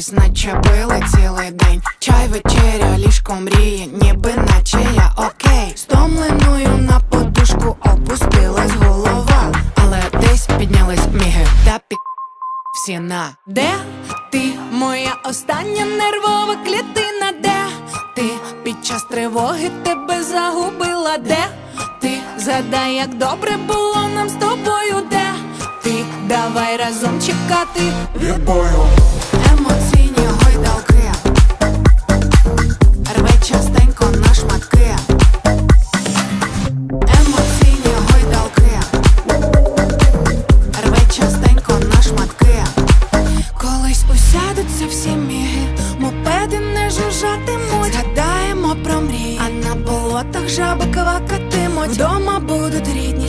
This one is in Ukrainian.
триматись, наче пили цілий день. Чай, вечеря, ліжко мрії, ніби наче я окей. Стомленою на подушку опустилась голова, але десь піднялись міги та пі... всі на Де ти, моя остання нервова клітина? Де ти під час тривоги тебе загубила? Де ти згадай, як добре було нам з тобою? Де ти давай разом чекати відбою, шматки. Колись усядуться всі міги, мопеди не жужжатимуть. Згадаємо про мрії, а на болотах жаби квакатимуть. Вдома будуть рідні.